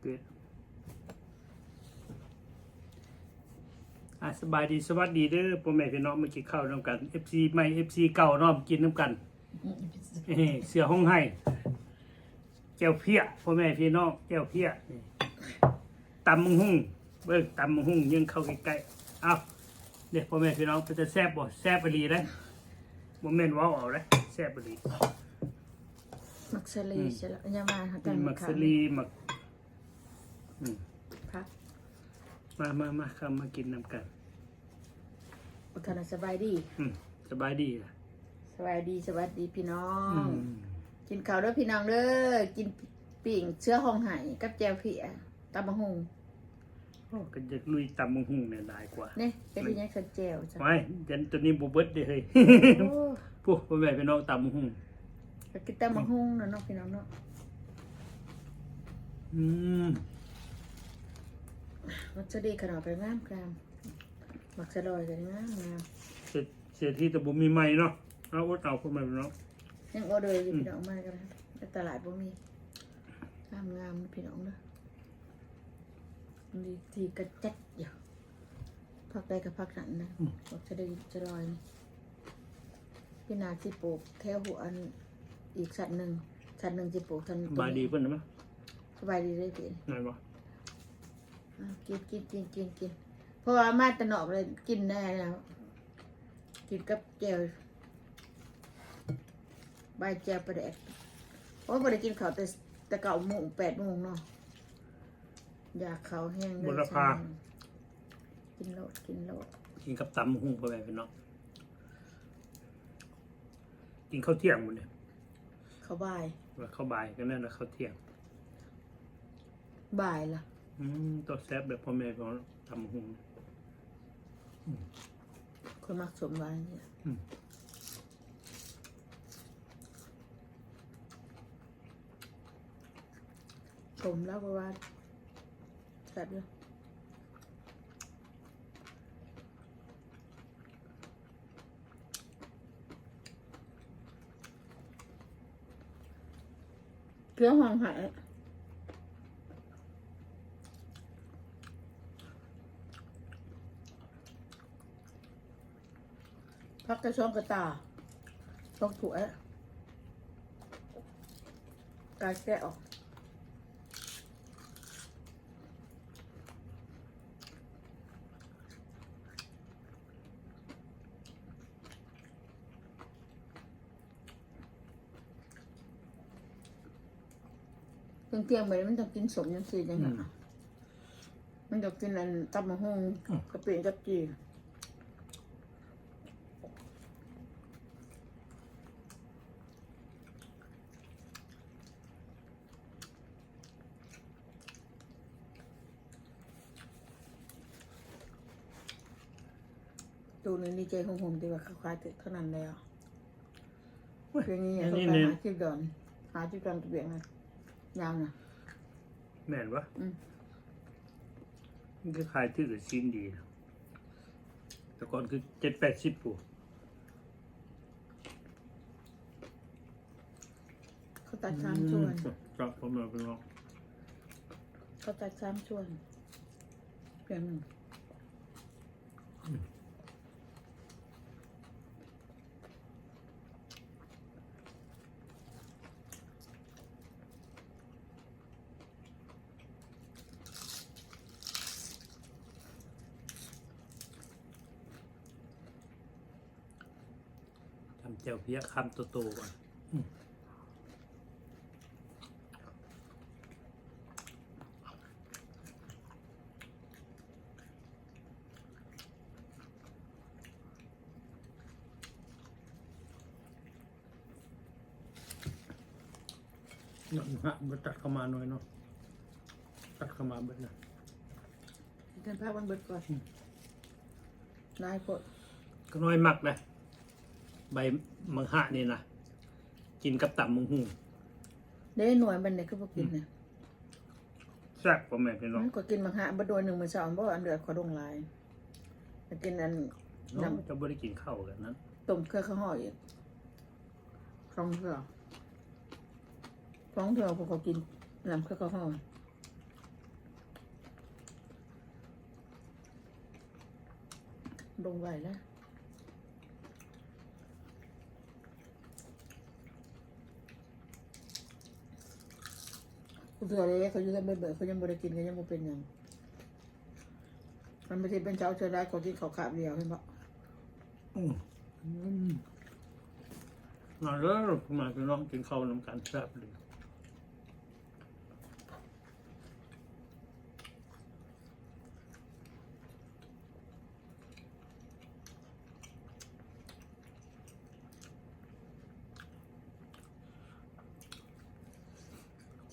เป็ดอะสบายดีสวัสดีเด้อพ่อแม่พี่น้องมากินข้าวน้ำกัน FC ใหม่ FC เก่าเน้อมกินน้ำกันเอ้ยเสือห้องให้แก้วเพี้ยพ่อแม่พี่น้องแก้วเพี้ยนี่ตำมังหุ่งเบิ่งตำมังหุ่งยังเข้าใกล้ๆเอาเดี๋ยวพ่อแม่พี่น้องเป็นจะแซ่บบ่แซ่บไปรีเลยบ่แม่นเว้าเอาเลยแซ่บไปรีมักสลีใช่แล้วยามาค่ะมีมักสลีมักอืม พักมามามาเข้ามากินน้ำกันอุทานสบายดี อืมสบายดีล่ะสบายดีสวัสดีพี่น้ออืงมกินข้าวเด้อพี่น้องเด้อกินปิ่งเชื้อห้องไห้กับแจวเพียตำบักหุงโอ้ก็จะลุยตำมังหุ่งเนี่ยหลายกว่าเนี่ยเป็นยังไงสันแจวจ้ะไว้ยันตัวนี้บ่เบิดเด้อเฮ้ยโอ้พวกพ่อแม่พี่น้องตำมังหุ่งก็กินตำบักหุงเนาะเนาะพี่น้องเนาะอืม มันจะดีขนาดไปงามกรามมักสลอยกันงามงามเสียเสียที่แต่บ่มีไม้เนาะเอาอดเอาพ่อแม่พี่น้องยังออเดอร์อยู่พี่น้องมากันนะในตลาดบ่มีงามงามๆพี่น้องเด้อดีทีกระจัดอยู่พักได้กับพักนั้นนะบอกจะได้จะลอยนี่พี่นาสิปลูกแถวหัวอันอีกสัตว์หนึ่งสัตว์หนึ่งสิปลูกทันบายดีเพิ่นนะมั้ยสบายดีเลยพี่นั่นบ่อะ กินกินกินกินกินเพราะว่ามาแตะนอกเลยกินได้แล้ว กินกับแจวใบายแจวประเดกเพราะว่าได้กินข้าวแต่แต่เก้าโมงแปดโมงเนาะอยากข้าวแห้งเลยบุรพา กินโลดกินโลดกินกับตำมังหุ่งพ่อแม่พี่น้องกินข้าวเที่ยงหมดเนี่ยข้าวบ่ายว่าข้าวบ่ายก็นั่นน่ะข้าวเที่ยง บ่ายล่ะ อืมตัวแซ่บแบบพ่อแม่พี่น้องตำมังหุ่งคนมักสมหวานเนี่ยอืมชมแล้วก็ว่าแซ่บเลยเกลือหองหาย พักกระช่องกระตาช่องถั่วการแกะออกเที่ยงเที่ยงๆไปมันต้องกินสมยังสี่ยังไงมันต้องกินอันตับมะฮงกระเปียนกับจี ดูในดีใจของผมดีว่าเขาขายถึงเท่านั้นแล้วเพียงนี้เขาขายหาจิบดอนหาจิบดอนกระเบียงนะยาวนะแม่นวะอืมมันก็ขายที่ละชิ้นดีนะแต่ก่อนคือเจ็ดแปดสิบปูเขาตัดสามส่วนจับผมเลยพี่น้องเขาตัดสามส่วนเพียงหนึ่ง ทำ เจียวเพี้ยคำโตๆก่อนอืมเนาะฮะมันตัดเข้ามาหน่อยเนาะตัดเข้ามาเบิดนะเดินภาพวันเบิดก่อนลายกดก็น้อยมักนะ ใบมังหะนี่นะกินกับตับมังหูได้หน่วยมันเนี่ยคือพวกกินเนี่ยแซ่บพ่อแม่พี่น้องนก็กินมังหะบดโดยหนึ่งมันสองเพราะอันเดือดขอดงลายกินอันน้ำงจะบ่ได้กินข้าวกันนั้นต้มเครื่องข้าวหอยคกฟองเถื่อฟองเถื่อพวกเขากินน้ำเครื่องข้าวห่อลงไหวแล้ว กูเถื่อเลยเขาอยู่กันเบื่อเขายังบริกินกันยังบ่เป็นอยังมันไม่ใช่เป็นเช้าเช้าได้เขากินข้าวขาบเดียวเห็นปะอืมอืมมาแล้วมาพี่น้องกินข้าวน้ำกันแซ่บเลย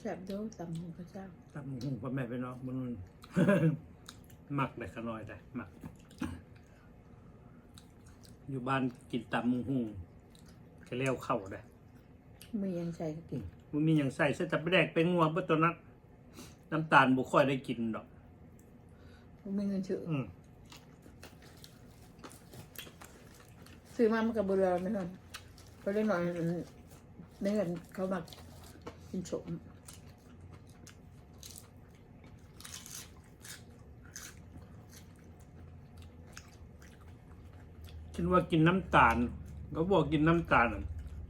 ซ่บเด้อตำหมูข้าวเจ้าตับหมูหุ่งพ่อแม่พี่น้องมัน หมักได้ขน้อยได้หมัก อยู่บ้านกินตับหมูหุ่งก็เลี้ยวเข้าได้ไม่ยังใส่ก็กินมันมีอย่างใส่เส้นตับแดกเป็นงัวเบตัวนั้นน้ำตาลบุค่อยได้กินดอก มันไม่เงินซื้ออืมซื้อมามันกับเบื่อไม่ทันเพราะเล็กหน่อยมันไม่เงินเขามากินสม คิดว่ากินน้ำตาลเขาบอกกินน้ำตาลน่ะ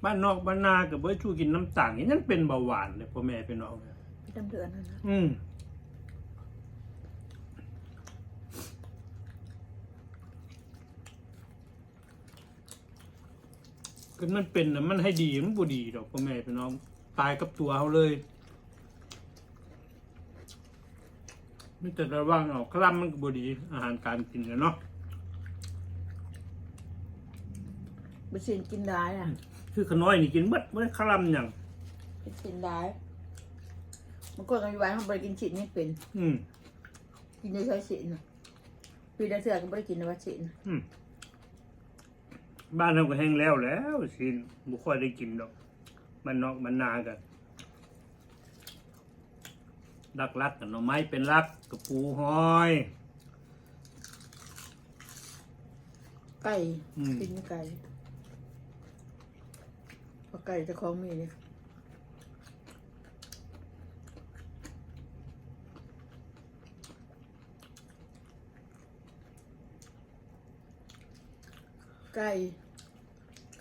บ้านนอกบ้านนากับเบอร์ชูกินน้ำตาลนี่นั่นเป็นเบาหวานเลยพ่อแม่พี่น้องไม่จำเดือนนั่นนะอืมคือมันเป็นนะมันให้ดีมันบ่ดีดอกพ่อแม่พี่น้องตายกับตัวเขาเลยไม่แต่ระวังเอาคลั่มมันก็บ่ดีอาหารการกินกันเนาะ ไปสินกินได้อะคือขน้อยนี่กินเบิดไม่ได้คลั่มอย่างไปสินได้มันก็กันอยู่ไว้เขาไปกินฉินนี่เป็น อืมกินได้ใช้ฉินน่ะปีละเสือก็ไม่ได้กินนะว่าฉินอืมบ้านเราก็แห้งแล้วแล้วสิบุค่อยได้กินดอก มันนอกมันนากันลักลักๆกับหน่อไม้เป็นลักกับปูห้อยไก่อืมกินไก่เพราะ ไก่เจะคล้าของมีเนี่ยไก่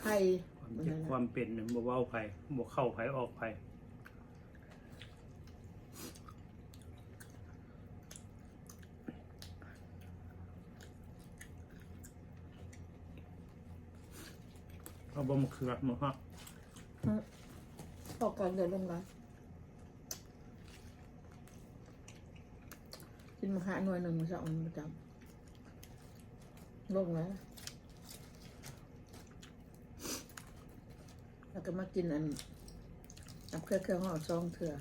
ไข่ความเจ็บความเป็นเนี่ยบ่เว้าไปบ่เข้าไปออกไปเอาบ่มาเขือกมาฮะ พอกันเดี๋ยวลงร้านกินมาหาหน่วยหนึ่งมาสองประจำลงแล้วแล้วก็มากินอันน้ำเครื่องเครื่องห่อซองเถื่อ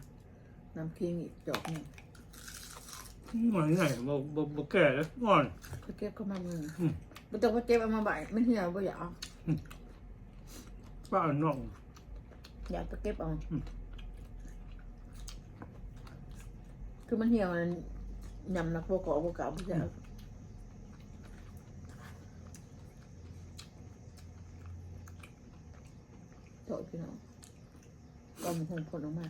น้ำคิงอีกจอกหนึ่งมันไงบ่บ่บ่แก่แล้วอ่อนก็เก็บเข้ามามืออืมไม่ต้องมาเก็บเอามาใบายมันเหี่ยวบ่อยากเอาป้าน้อง อยากจะเก็บเอาอืมคือมันเหี่ยวมันยำนักโบกอโบกาบ่อยากโตพี่น้องก็มันคงผลออกมา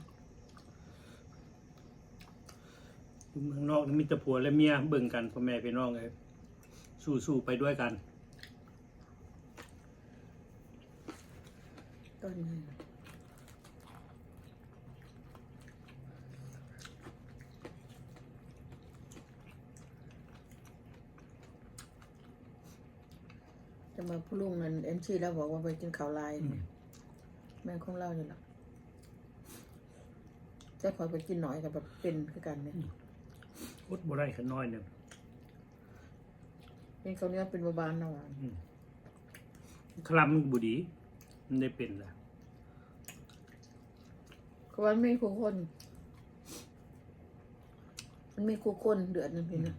อยู่เมืองนอกนี่มีแต่ผัวและเมียเบิ่งกันพ่อแม่พี่น้องเลยสู้ๆไปด้วยกัน ต้น มาพูดลุงนั่นเอ็มซีแล้วบอกว่าไปกินข้าวลายอืมแม่งคงเล่าอยู่หรอกจะขอไปกินหน่อยกับแบบเป็นคือกันเนี่ยอดบ่ได้ขน้อยหนึงเป็นเขาวเนี้ยเป็นบาบานนะหวานคลำมันบ่ดีมันได้เป็นล่ะเขาว่าไม่คู่คน มันมีคู่คนเดือดนึงพี่นะ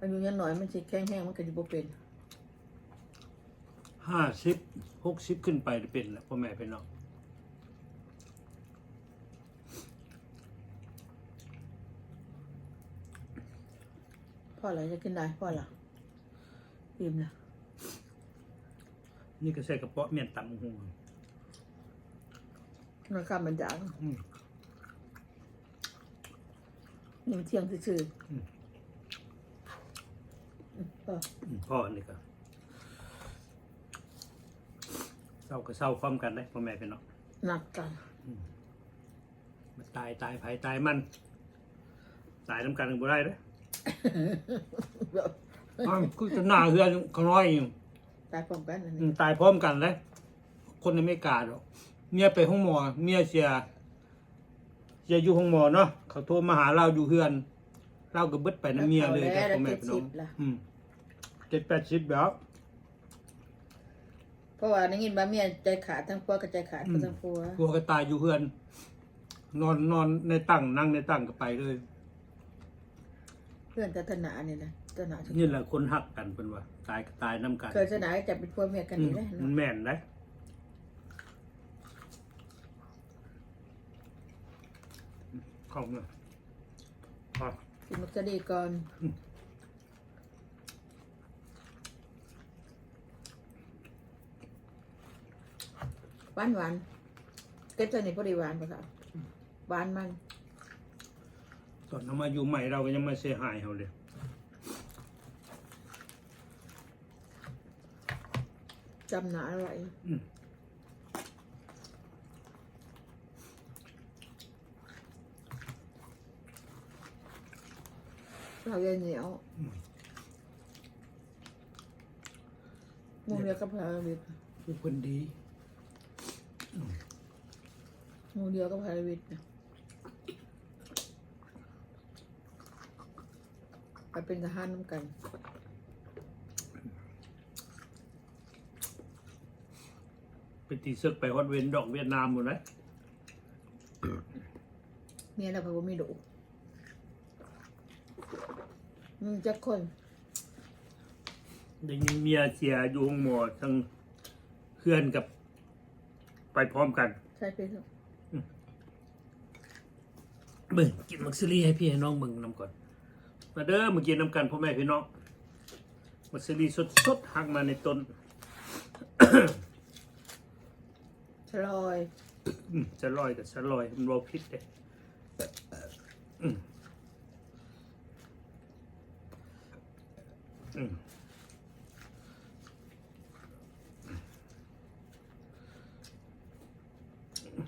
อายุยังหน่อยมันสิแข็งแห้งมันก็จะบ่เป็น ห้าสิบหกสิบขึ้นไปได้เป็นล่ะพ่อแม่พี่น้องพ่ออะไรจะกินได้พ่อละอิ่มละนี่ก็ใส่กระเพาะเมียนตำหูมันข้ามมันจางอืมนี่มันเที่ยงซื่ออืมๆเอออืมพ่อนี่ก็ เศร้าก็เศร้าพร้อมกันได้พ่อแม่พี่น้องหนักกันมันตายตายไผตายมัน ตายน้ำกันกันบ่ได้เด้ออ้าวคือจะหน้าเฮือนเขาน้อยอยู่ตายพร้อมกันอันอืนี้มตายพร้อมกันเลยคนในไม่กล้าหรอกเมียไปห้องหมอเมียเสียเสียอยู่ห้องหมอเนาะเขาโทรมาหาเราอยู่เฮือน เราก็เบิดไปน้ำเมียเลยแล้แต่วพ่อแม่เจ็ดพี่น้สิองบละอืมเจ็ดแปดสิบแล้ว เพราะว่าได้ยินว่าเมียใจขาดทั้งพัวกับใจขาดอืมทั้งพัวกลัวก็ตายอยู่เฮือน นอนนอนในตั้งนั่งในตั้งก็ไปเลยเพื่อนตัทนาเนี่ยนะตัทนาทุกนี่แหละคนหักกันเป็นว่า ตายก็ตายน้ำกันเคยสนาจะเป็นพัวเมียกันอืดีมได้มัเนาะนแม่นได้ของเนาะพอกินมักจะดีก่อน หวานหวานเก็บตัวนี้พอดีหวานปะครับหวานมันตอนเรามาอยู่ใหม่เราก็ยังไม่เสียหายเขาเลยจำหนาอร่อยอืมเราเย็นเหนียวหมูเดียวกับพาราวิทคือคนดี หมูเดียวกับพาราวิทนะไปเป็นทหารน้ำกันไปตีเสือกไปฮอดเวนดอกเวียดนามหมดเลยเมียเราเพราะว่ามีดุมึงจะคนได้ยินเมียเสียอยู่ห้องหมอทั้งเพื่อนกับ ไปพร้อมกันใช่พี่ครับเบิ่งกินมักซิลี่ให้พี่ให้น้องเบิ่งนำก่อน มาเด้อมากินน้ำกันพ่อแม่พี่น้องมักซิลี่สดๆหักมาในต้นชะลอยอืมจะลอยกับจะลอยมันบ่พิษเด้อืมอืม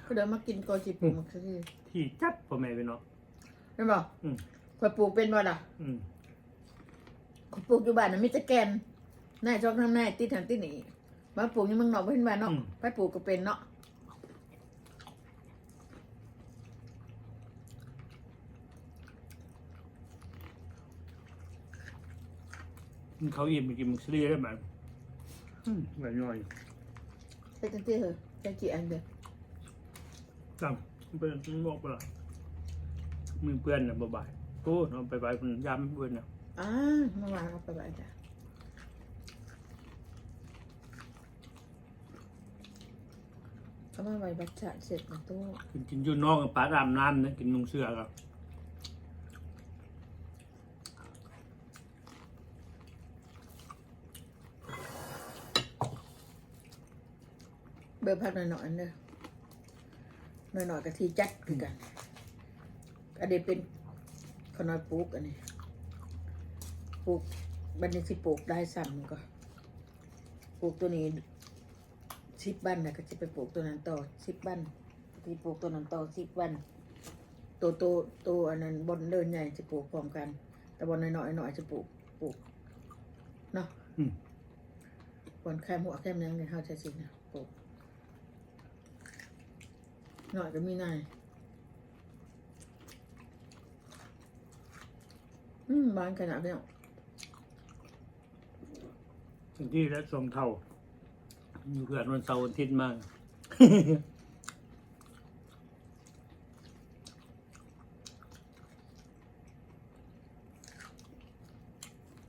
เขาเดินมากินกอจิปลูกมักซี่ที่จัดพ่อแม่พี่น้องเห็นบ่อืมข่อยปลูกเป็นบ่ล่ะอืมข่อยปลูกอยู่บ้านน่ะมีแต่แกนนายจอกน้ำนายติดหันติดหนีมาปลูกอยู่เมืองนอกบ่เห็นว่าเนาะไปปลูกก็เป็นเนาะเขาอิ่มไปกินมักซิลี่ได้ไหมอืมอร่อย ไปจังซี่เหอะจังกี่อันเด้อ จำเป็นบอกไปละมีเพื่อนนะบ่ายๆโอ้เราไปไปคนย้ำเพื่อนนะอ่าเมื่อวานเอาไปไว้จ้ะเอามาไว้บัตรจะเสร็จในตู้กินกินอยู่นอกกับปลาดามน้ำนะกินนุ่งเสื้อครับเบอร์พักหน่อยๆเด้อ หน่อยๆกับทีจัดคือกันอันนี้เป็นขนอยปลูกอันนี้ปลูกบันนี้สิปลูกได้ซ้ำก็ปลูกตัวนี้สิบบันนะก็จะไปปลูกตัวนั้นต่อสิบบันที่ปลูกตัวนั้นต่อสิบบันตัวโตตัวอันนั้นบนเดินใหญ่จะปลูกพร้อมกัน แต่บนน้อยๆหน่อยจะปลูกปลูกเนาะอืมบนแคมหัวแคมยังเนี่ยเขาจะสินะปลูก หน่อยก็มีนายอืมบ้านขนาดนี้สิ่งที่และทรงเท่ามีเพื่อนวันเสาร์อาทิตย์มาก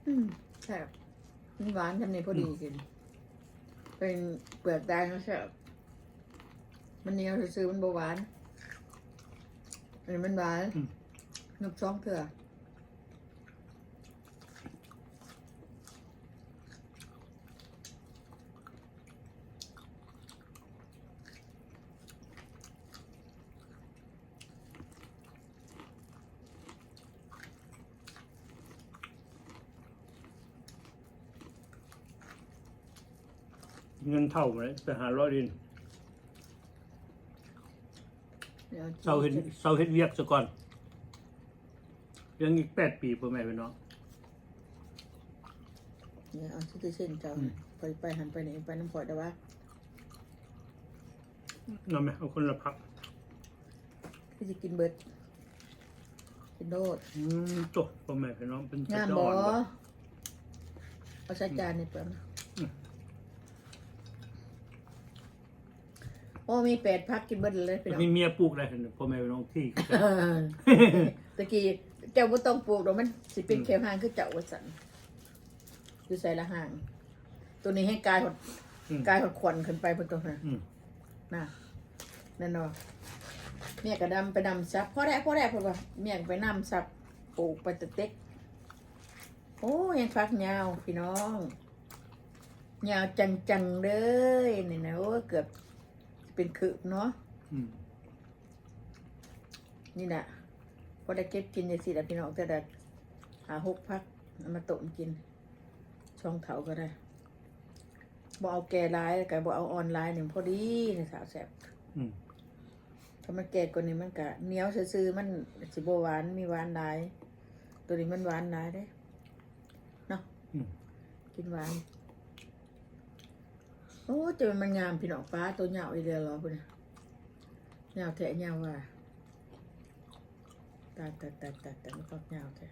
อืมแซ่บมันหวานทำในพอดีกิน เป็นเปลือกแดงแล้วแซ่บ มันเนียวซื้อมันบหวานอันนี้มันหวานอืม หนุบซองเถื่อเงินเท่าไหมไปหาร้อยดิน เศร้าเห็นเศร้าเห็นเวียกซะก่อนยังอีกแปดปีพ่อแม่พี่น้อง เนี่ยเอาซิติเซนเจ้าอืม ไปไปหันไปนี่ไปน้ำพอแต่ว่านอนไหมเอาคนละพักพี่จะกินเบิดกินโดดอืมจบพ่อแม่พี่น้องเป็นงามจะบ่อ่อนบ่เอาใส่จานนี่เปิดมา โอ้มีแปดพักกินเบิดเลยพี่น้องมีเมียปลูกได้เห็นพ่อแม่พี่น้องที่ตะกี้เจ้าบ่ต้องปลูกดอกมันสิเป็นแค่ห่างคือเจ้าว่าซั่นอยู่ใส่ละห่าง ตัวนี้ให้กายหดอืมกายหดขวัญขึ้นไปเพิ่นตัวน่ะอืมน่ะนั่นเนาะเมียก็ดำไปดำซับพ่อแรกพ่อแรกเพิ่นว่าเมียก็ไปนำซับปลูกไปแตะเต็กโอ้ยังฟักยาวพี่น้องยาวจังๆเลยนี่นะโอ้เกือบ เป็นคืบเนาะอืมนี่นะพอได้เก็บกินอย่างสิละพี่น้องแต่ได้หาหกพักเอามาต้มกิน ช่องเถาก็ได้บ่เอาแก่ร้ายกับบ่เอาออนไลน์หนึ่งพอดีนะสาวแสบอืมถ้ามันแก่กว่านี้มันก็เหนียวซื่อๆมันสิบ่หวานมีหวานหลาย ตัวนี้มันหวานหลายเด้เนาะอืมกินหวาน โอ้จะมันงามพี่น้องฟ้าตัวเหยาวอีเดียวเหรอพุ่นน่ะเหยาวแท้เหยาวว่าตายตายตายตายตายมันก็เหยาวแท้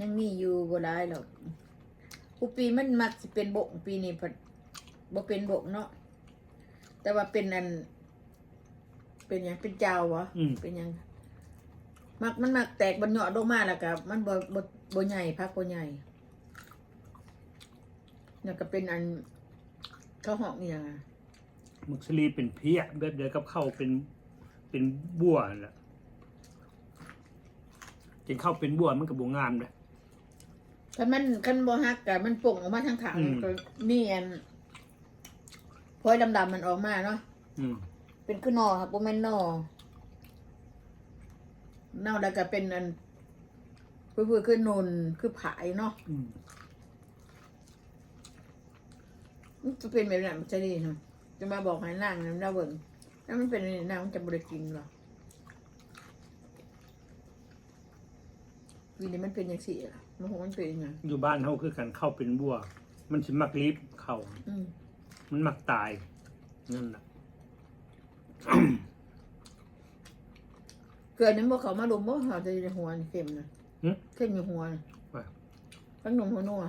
ยังมีอยู่บ่ได้หรอกอุปีมันมักสิเป็นบกปีนี้พัดบ่เป็นบกเนาะแต่ว่าเป็นอัน เป็นหยังเป็นเจ้าวะอืม เป็นหยัง มักมันมักแตกบนเหยาะลงมาแล้วก็มันบ่บ่บ่ใหญ่พักบ่ใหญ่ แล้วก็เป็นอันข้าวหอกอหย่างอะมุกสลีเป็นเพี้ยแบบเดียวกับข้าวเป็นเป็นบัวนั่นแหละกินข้าวเป็นบัวมันก็บ่งามเลยคันมันคันบ่ฮักก็มันป่งออกมาทางขางอืมก็มีอันพลอยดำๆมันออกมาเนาะอืมเป็นคือหนอครับบ่แม่นหนอเน่าแล้วก็เป็นอันเพื่อๆคือนูนคือผายเนาะ อื มมันจะเป็นแบบนั้นมันจะดีเนาะจะมาบอกให้นางนั้นเราเบิ่งถ้ามันเป็นอย่างนี้นางมันจะบ่ได้กินหรอกวีนี้มันเป็นอย่างสี่ล่ะมันคงมันเป็นอย่างนั้นอยู่บ้านเฮาคือกันข้าวเป็นบัว มันสิมักรีบข้าวอืมมันมักตายนั่นแหละ เกิดนั้นบ่เขามาลุมบ่เขาจะอยู่ในหัวนี่เข้มนะหึเข้มอยู่หัวน่ะว่าตั้งนมหัวนัว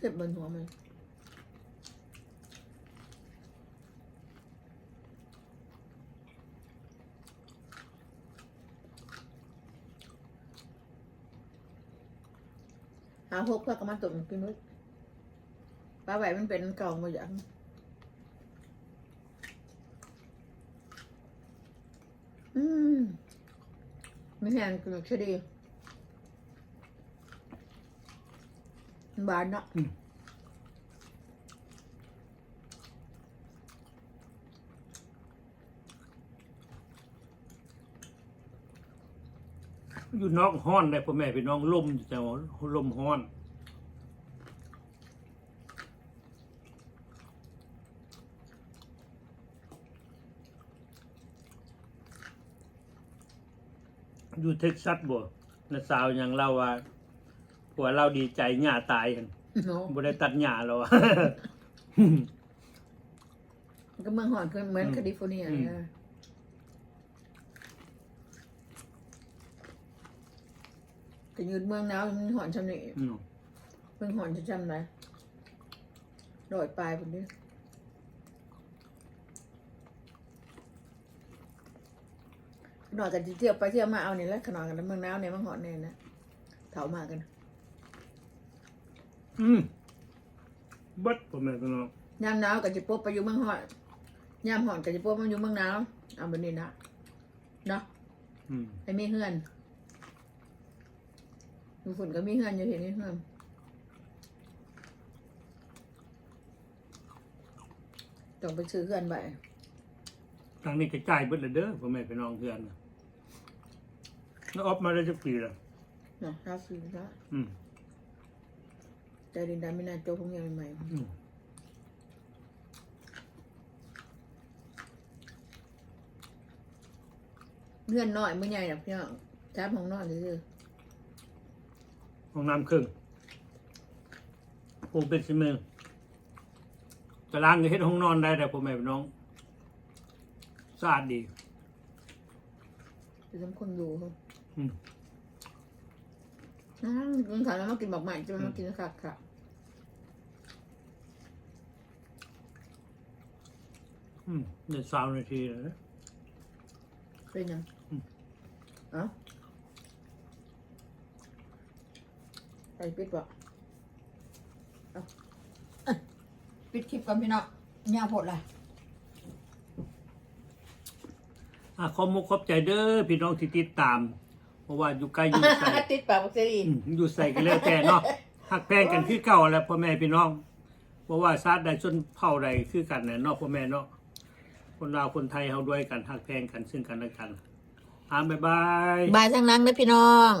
เข้มบนหัวมันหาหกเพื่อกำมาตุ่มกินนุ้ยปลาไหวมันเป็นเก่ามาอย่างอืมไม่แห้งกินแค่ดี บานเนาะอืม อยู่นอกห้อนได้พ่อแม่พี่น้องลมอยู่แต่ว่าลมห้อน อยู่เท็กซัสบ่นาสาวอย่างเราว่า ผัวเราดีใจหญ้าตายกันเนาะบ่ได้ตัดหญ้าแล้วอะ มันก็เมืองหอนคือเหมือนอืมแคลิฟอร์เนียอืม นะก็ยืนเมืองหนาวมันหอนชำนี่อืมเมืองหอนจะจำไรโดดปลายคนนี้หน่อยกันเที่ยวไปเที่ยวมาเอาเนี่ยแล้วขนอนกันแล้วเมืองหนาวเนี่ยเมืองหอนเนี่ยนะเถามากัน อืมเบัดพ่อแม่พี่น้องยามหนาวกับจิปุ๊บไปอยู่เมืองหอนยามหอนกับจิปุ๊บมาอยู่เมืองหนาวเอาแบบนี้นะเนาะอืมไอ้มีเฮือนอยู่ฝุ่นก็มีเฮือนอยู่เห็นนี่เฮือนต้องไปซื้อเฮือนไปทางนี้กระจายเบิดเลยเด้อพ่อแม่พี่น้องเพื่อนน่ะแล้วออฟมาได้จักปีแล้วเนาะราซื้อละอืม แต่ดินดามินาโจคงยังใหม่อืมเงื่อนน้อยไม่ใหญ่หรอกพี่น้องจ้าของนอนซื่อห้องน้ำครึ่งผมเป็นสิเมืองตารางก็เฮ็ดห้องนอนได้แต่ผมแม่พี่น้องสะอาดดีๆคือสมคนอยู่ครับอืม นั่งกินข้าวแล้วมากินบอกใหม่จะมากินค่ะค่ะอืมเดี๋ยวสามนาทีแล้วนะเป็นยังอืมเอ้าใส่ปิดบ่ปิดคลิปก่อนพี่น้องยาวโพดเลยอะขอมุกขอบใจเด้อพี่น้องที่ติดตาม ราะว่าอยู่ใกล้อยู่ใส่ติดปากบอกเสียดีอืมอยู่ใส่กันแล้วแต่เนาะหักแพงกันคือเก่าแหล้วพ่อแม่พี่น้อง เพราะว่าชาติใดชนเผ่าใดคือกันเนี่ยเนาะพ่อแม่เนาะคนลาวคนไทยเฮาด้วยกันหักแพงกันซึ่งกันและกันอ่าบ๊ายบาย บายทั้งนั้นนะพี่น้อง